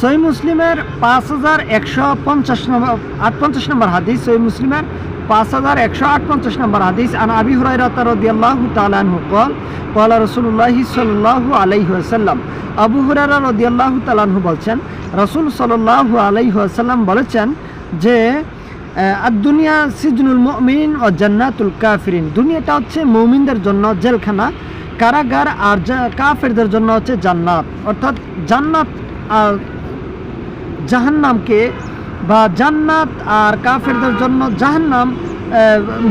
সই মুসলিমের পাঁচ হাজার একশো পঞ্চাশ নম্বর, আটপঞ্চাশ নম্বর হাদিস সই মুসলিমের পাঁচ হাজার একশো আটপঞ্চাশ নম্বর হাদিস, আন আবি হুরাইরাতা রদিয়াল্লাহ তালু কল, কলা রসুল্লাহ সাল্লাল্লাহু আলাইহি ওয়াসাল্লাম। আবু হুরাইরা রদিয়াল্লাহ তাআলাহু বলছেন, রসুল সাল্লাহ আলাইহি বলেছেন যে দুনিয়া সিজনুল মমিন ও জন্নাতুল কাফিরিন। দুনিয়াটা হচ্ছে মৌমিনদের জন্য জেলখানা, কারাগার আর কাফেরদের জন্য হচ্ছে জান্নাত। অর্থাৎ জান্নাত আর জাহান্নামকে বা জান্নাত আর কাফেরদের জন্য, জাহান্নাম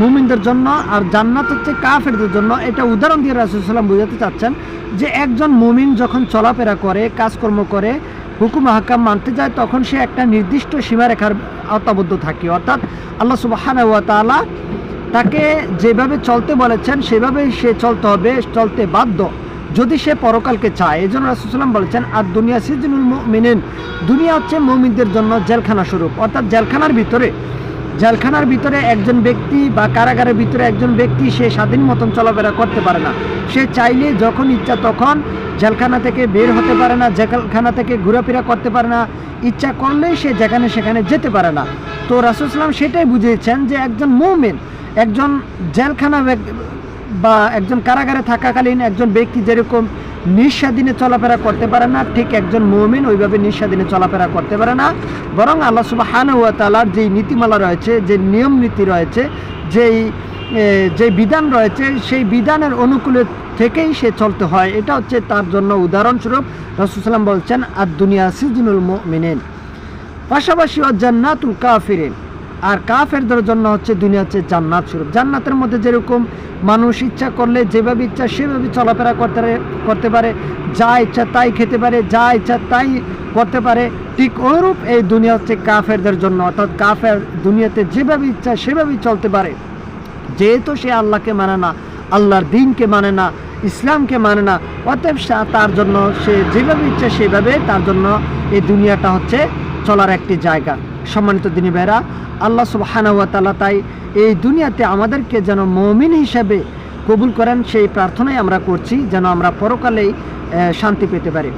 মুমিনদের জন্য আর জান্নাত হচ্ছে কাফেরদের জন্য, এটা উদাহরণ দিয়ে রাসুলসাল্লাম বুঝাতে চাচ্ছেন যে একজন মুমিন যখন চলাফেরা করে, কাজকর্ম করে, হুকুম হাকাম মানতে যায়, তখন সে একটা নির্দিষ্ট সীমারেখার আওতাবদ্ধ থাকে। অর্থাৎ আল্লাহ সুবাহানা তাআলা তাকে যেভাবে চলতে বলেছেন, সেভাবেই সে চলতে হবে, চলতে বাধ্য। যদি সে পরকালকে চায় এই জন্য রাসুসাল্লাম বলেছেন, আর দুনিয়া সিজনুল মেনেন দুনিয়া হচ্ছে মৌমিনদের জন্য জেলখানা স্বরূপ। অর্থাৎ জেলখানার ভিতরে জেলখানার ভিতরে একজন ব্যক্তি বা কারাগারের ভিতরে একজন ব্যক্তি সে স্বাধীন মতন চলাফেরা করতে পারে না। সে চাইলে যখন ইচ্ছা তখন জেলখানা থেকে বের হতে পারে না, জেলখানা থেকে ঘোরাফেরা করতে পারে না। ইচ্ছা করলেই সে যেখানে সেখানে যেতে পারে না। তো রাসুসলাম সেটাই বুঝিয়েছেন যে একজন মৌমেন, একজন জেলখানা বা একজন কারাগারে থাকাকালীন একজন ব্যক্তি যেরকম নিঃস্বাধীনে চলাফেরা করতে পারে না, ঠিক একজন মৌমিন ওইভাবে নিঃস্বাধীনে চলাফেরা করতে পারে না। বরং আল্লাহ সুবাহান ওয়া তালার যেই নীতিমালা রয়েছে, যে নিয়ম নীতি রয়েছে, যেই যে বিধান রয়েছে, সেই বিধানের অনুকূলে থেকেই সে চলতে হয়। এটা হচ্ছে তার জন্য উদাহরণস্বরূপ রসুলাম বলছেন আর দুনিয়া সিজনুল মিনেন পাশাপাশি ও জান্নাতুল কাফিরিন। আর কাফেরদের জন্য হচ্ছে দুনিয়া হচ্ছে জান্নাত স্বরূপ। জান্নাতের মধ্যে যেরকম মানুষ ইচ্ছা করলে যেভাবে ইচ্ছা সেভাবে চলাফেরা করতে করতে পারে, যা ইচ্ছা তাই খেতে পারে, যা ইচ্ছা তাই করতে পারে, ঠিক ওরূপ এই দুনিয়া হচ্ছে কাফেরদের জন্য। অর্থাৎ কাফের দুনিয়াতে যেভাবে ইচ্ছা সেভাবেই চলতে পারে। যেহেতু সে আল্লাহকে মানে না, আল্লাহর দিনকে মানে না, ইসলামকে মানে না, অতএব তার জন্য সে যেভাবে ইচ্ছে সেভাবে তার জন্য এই দুনিয়াটা হচ্ছে চলার একটি জায়গা। সম্মানিত দিনী ভাইরা আল্লাহ সুবহানাহু ওয়া তাআলা তাই এই দুনিয়াতে আমাদেরকে যেন মমিন হিসাবে কবুল করেন সেই প্রার্থনাই আমরা করছি যেন আমরা পরকালেই শান্তি পেতে পারি।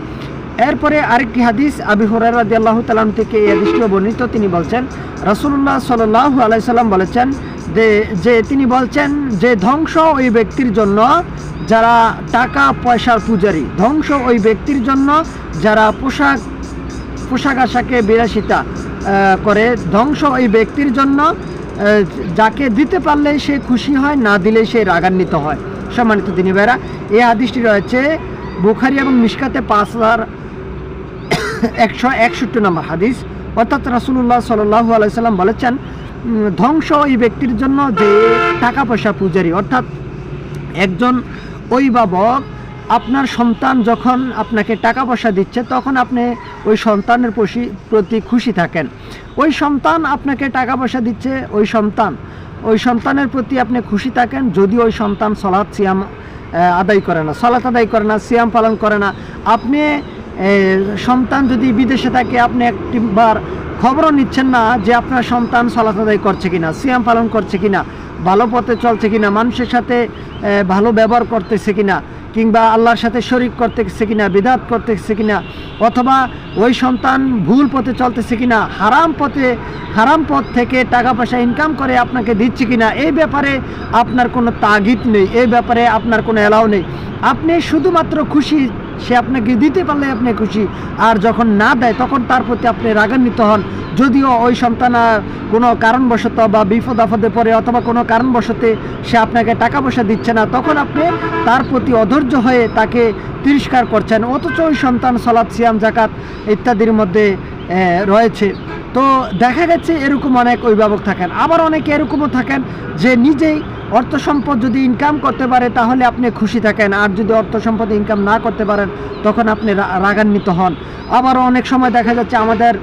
এরপরে আরেকটি হাদিস আবি হুরায়রা রাদিয়াল্লাহু তাআলা আনহু থেকে এই হাদিসটিও বর্ণিত তিনি বলছেন রাসূলুল্লাহ সাল্লাল্লাহু আলাইহি সাল্লাম বলেছেন যে যে তিনি বলছেন যে ধ্বংস ওই ব্যক্তির জন্য যারা টাকা পয়সার পূজারী ধ্বংস ওই ব্যক্তির জন্য যারা পোশাক পোশাক আশাকে বিলাসিতা আহ, করে ধ্বংস ওই ব্যক্তির জন্য যাকে দিতে পারলে সে খুশি হয়, না দিলে সে রাগান্বিত হয়। সম্মানিত দিনী ভাইরা এই হাদিসটি রয়েছে বুখারি এবং মিশকাতে পাঁচ হাজার একশো একষট্টি নম্বর হাদিস। অর্থাৎ রাসুল্লাহ সাল্লাহ আলাইসাল্লাম বলেছেন ধ্বংস ওই ব্যক্তির জন্য যে টাকা পয়সা পূজারি, অর্থাৎ একজন অভিভাবক আপনার সন্তান যখন আপনাকে টাকা পয়সা দিচ্ছে, তখন আপনি ওই সন্তানের প্রতি খুশি থাকেন। ওই সন্তান আপনাকে টাকা পয়সা দিচ্ছে, ওই সন্তান, ওই সন্তানের প্রতি আপনি খুশি থাকেন, যদি ওই সন্তান সলাৎ সিয়াম আদায় করে না। সলাৎ আদায় করে না, সিয়াম পালন করে না। আপনি সন্তান যদি বিদেশে থাকে, আপনি একটিবার খবরও নিচ্ছেন না যে আপনার সন্তান সলাৎ আদায় করছে কিনা, সিয়াম পালন করছে কিনা, ভালো পথে চলছে কিনা, মানুষের সাথে ভালো ব্যবহার করতেছে কিনা। কিংবা আল্লাহর সাথে শরিক করতেছে কিনা, বিদাত করতেছে কিনা, অথবা ওই সন্তান ভুল পথে চলতেছে কিনা, হারাম পথে, হারাম পথ থেকে টাকা পয়সা ইনকাম করে আপনাকে দিচ্ছে কিনা এই ব্যাপারে আপনার কোনো তাগিদ নেই এই ব্যাপারে আপনার কোনো এলাও নেই। আপনি শুধুমাত্র খুশি সে আপনাকে দিতে পারলে আপনি খুশি। আর যখন না দেয়, তখন তার প্রতি আপনি রাগান্বিত হন। যদিও ওই সন্তান কোনো কারণবশত বা বিপদ আপদে পড়ে অথবা কোনো কারণবশতে সে আপনাকে টাকা পয়সা দিচ্ছে না, তখন আপনি তার প্রতি অধৈর্য হয়ে তাকে তিরস্কার করছেন। অথচ ওই সন্তান সলাৎ সিয়াম জাকাত ইত্যাদির মধ্যে রয়েছে। তো দেখা গেছে এরকম অনেক অভিভাবক থাকেন। আবার অনেকে এরকমও থাকেন যে নিজেই অর্থ সম্পদ যদি ইনকাম করতে পারে, তাহলে আপনি খুশি থাকেন। আর যদি অর্থ সম্পদ ইনকাম না করতে পারেন, তখন আপনি রাগান্বিত হন। আবার অনেক সময় দেখা যাচ্ছে আমাদের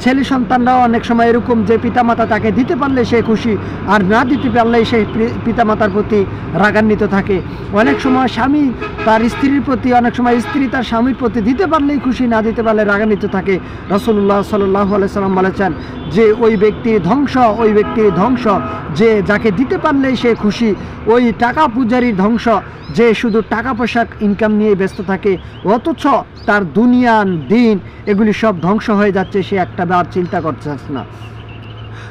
ছেলে সন্তানরাও অনেক সময় এরকম যে পিতামাতা তাকে দিতে পারলে সে খুশি আর না দিতে পারলে পি- পিতামাতার প্রতি রাগান্বিত থাকে। অনেক সময় স্বামী তার স্ত্রীর প্রতি, অনেক সময় স্ত্রী তার স্বামীর প্রতি দিতে পারলেই খুশি, না দিতে পারলে রাগান্বিত থাকে। রসুল্লাহ সাল্লাহ সাল্লাম বলেছেন যে ওই ব্যক্তি ধ্বংস, ওই ব্যক্তি ধ্বংস। যে যাকে দিতে পারলেই সে খুশি, ওই টাকা পূজারীর ধ্বংস। যে শুধু টাকা পয়সা ইনকাম নিয়ে ব্যস্ত থাকে, অথচ তার দুনিয়ান দিন দিন এগুলি সব ধ্বংস হয়ে যাচ্ছে, সে একটা বার চিন্তা করছে না।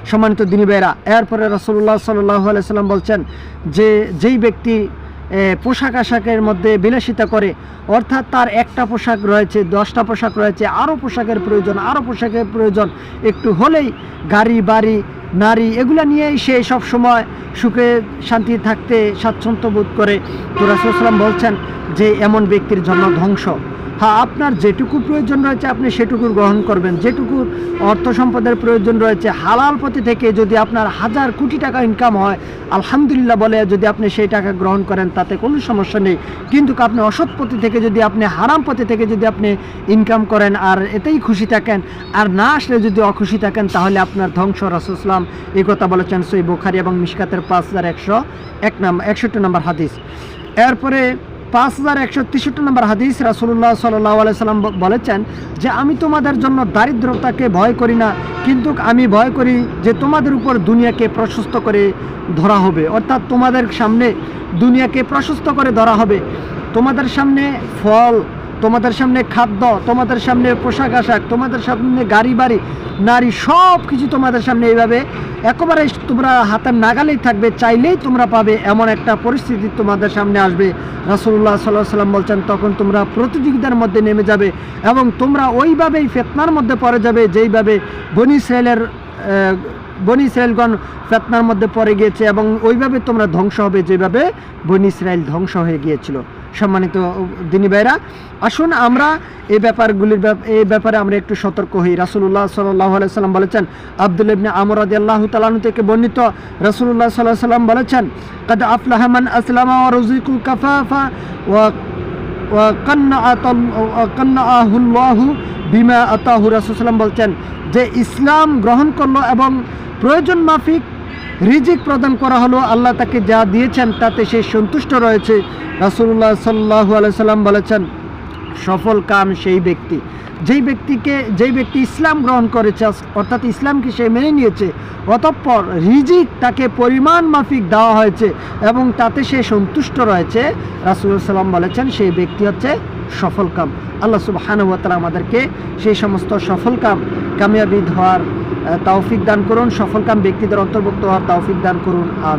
সম্মানিত দিনী ভাইরা এরপরে রসল্লাহ সাল্লাহ সাল্লাম বলছেন যে, যেই ব্যক্তি পোশাক আশাকের মধ্যে বিলাসিতা করে, অর্থাৎ তার একটা পোশাক রয়েছে, দশটা পোশাক রয়েছে আরও পোশাকের প্রয়োজন আরও পোশাকের প্রয়োজন, একটু হলেই গাড়ি, বাড়ি, নারী, এগুলা নিয়েই সে সব সময় সুখে শান্তি থাকতে স্বাচ্ছন্দ্য বোধ করে। তো রাসুলাম বলছেন যে, এমন ব্যক্তির জন্য ধ্বংস। হ্যাঁ আপনার যেটুকু প্রয়োজন রয়েছে আপনি সেটুকু গ্রহণ করবেন। যেটুকু অর্থ সম্পদের প্রয়োজন রয়েছে, হালাল পথে থেকে যদি আপনার হাজার কোটি টাকা ইনকাম হয়, আলহামদুলিল্লাহ বলে যদি আপনি সেই টাকা গ্রহণ করেন, তাতে কোনো সমস্যা নেই। কিন্তু আপনি অসৎ পথে থেকে যদি আপনি হারাম পথে থেকে যদি আপনি ইনকাম করেন আর এতেই খুশি থাকেন, আর না আসলে যদি অখুশি থাকেন, তাহলে আপনার ধ্বংস। রাসুসলাম এই কথা বলেছেন সই বুখারি এবং মিশকাতের পাঁচ হাজার একশো এক নম্বর একষট্টি নম্বর হাদিস। এরপরে পাঁচ হাজার একশো তেষট্টি নম্বর হাদিস রাসুল্লাহ সাল্লাহ সাল্লাম বলেছেন যে আমি তোমাদের জন্য দারিদ্রতাকে ভয় করি না, কিন্তু আমি ভয় করি যে তোমাদের উপর দুনিয়াকে প্রশস্ত করে ধরা হবে। অর্থাৎ তোমাদের সামনে দুনিয়াকে প্রশস্ত করে ধরা হবে। তোমাদের সামনে ফল তোমাদের সামনে খাদ্য, তোমাদের সামনে পোশাক আশাক, তোমাদের সামনে গাড়ি বাড়ি, নারী সব কিছু তোমাদের সামনে এইভাবে একেবারে তোমরা হাতের নাগালেই থাকবে, চাইলেই তোমরা পাবে, এমন একটা পরিস্থিতি তোমাদের সামনে আসবে। রাসুল্লাহ সাল্লাহ সাল্লাম বলছেন, তখন তোমরা প্রতিযোগিতার মধ্যে নেমে যাবে এবং তোমরা ওইভাবেই ফেতনার মধ্যে পড়ে যাবে, যেইভাবে বনি ইসরায়েলের বনি ইসরায়েলগণ ফেতনার মধ্যে পড়ে গিয়েছে এবং ওইভাবে তোমরা ধ্বংস হবে, যেভাবে বনি ইসরায়েল ধ্বংস হয়ে গিয়েছিল। সম্মানিত দিনী ভাইরা, আসুন আমরা এই ব্যাপারগুলির ব্যাপ- এই ব্যাপারে আমরা একটু সতর্ক হই। রাসুল্লাহ সাল্লাহ সাল্লাম বলেছেন, আব্দুল ইবনে আমর রাদি আল্লাহ তালানু থেকে বর্ণিত রাসুল্লাহ সাল্লাহ সাল্লাম বলেছেন, কাদ আফলাহমান আসলামা ও কাফাফা কন্নাহুল্লাহু বিমা আতাহু। রাসুসাল্লাম বলছেন, যে ইসলাম গ্রহণ করল এবং প্রয়োজন মাফিক রিজিক প্রদান করা হলো, আল্লাহ তাকে যা দিয়েছেন তাতে সে সন্তুষ্ট রয়েছে। রাসুল্লাহ সাল্লাহু আলাইসাল্লাম বলেছেন, সফল কাম সেই ব্যক্তি। যেই ব্যক্তিকে, যেই ব্যক্তি ইসলাম গ্রহণ করেছে, অর্থাৎ ইসলামকে সে মেনে নিয়েছে, অতঃপর রিজিক তাকে পরিমাণ মাফিক দেওয়া হয়েছে এবং তাতে সে সন্তুষ্ট রয়েছে। রাসুল্লাহ সাল্লাম বলেছেন, সেই ব্যক্তি হচ্ছে সফল কাম। আল্লাহ সুবাহানুবতালা আমাদেরকে সেই সমস্ত সফল কাম কামিয়াবি হওয়ার তৌফিক দান করুন, সফল কাম ব্যক্তিদের অন্তর্ভুক্ত হওয়ার তৌফিক দান করুন আর